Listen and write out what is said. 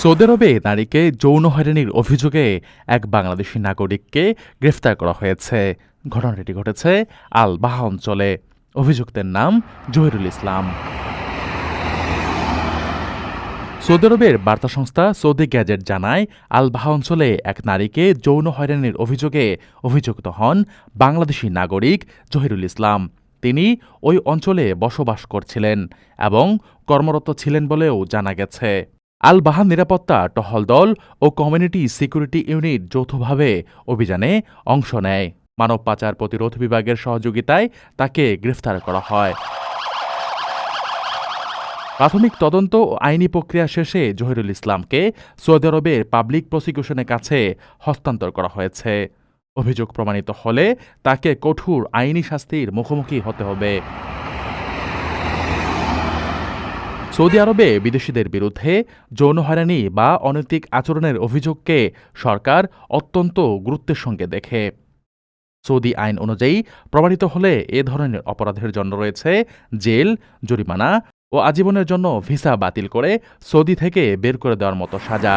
Saudi আরবে নারীকে যৌন হয়রানির অভিযোগে এক বাংলাদেশি নাগরিককে গ্রেফতার করা হয়েছে। ঘটনাটি ঘটেছে আল বাহা অঞ্চলে। অভিযুক্তের নাম জহিরুল ইসলাম। সৌদি আরবের বার্তা সংস্থা সৌদি গ্যাজেট জানায় আল বাহা অঞ্চলে এক নারীকে যৌন হয়রানির অভিযোগে অভিযুক্ত হন বাংলাদেশি নাগরিক জহিরুল ইসলাম। তিনি ওই অঞ্চলে বসবাস করছিলেন এবং কর্মরত ছিলেন বলেও জানা গেছে। আল বাহান নিরাপত্তা, টহল দল ও কমিউনিটি সিকিউরিটি ইউনিট যৌথভাবে অভিযানে অংশ নেয়। মানব পাচার প্রতিরোধ বিভাগের সহযোগিতায় তাকে গ্রেফতার করা হয়। প্রাথমিক তদন্ত ও আইনি প্রক্রিয়া শেষে জহিরুল ইসলামকে সৌদি আরবের পাবলিক প্রসিকিউশনের কাছে হস্তান্তর করা হয়েছে। অভিযোগ প্রমাণিত হলে তাকে কঠোর আইনি শাস্তির মুখোমুখি হতে হবে। সৌদি আরবে বিদেশিদের বিরুদ্ধে যৌন হয়রানি বা অনৈতিক আচরণের অভিযোগকে সরকার অত্যন্ত গুরুত্বের সঙ্গে দেখে। সৌদি আইন অনুযায়ী প্রমাণিত হলে এ ধরনের অপরাধের জন্য রয়েছে জেল, জরিমানা ও আজীবনের জন্য ভিসা বাতিল করে সৌদি থেকে বের করে দেওয়ার মতো সাজা।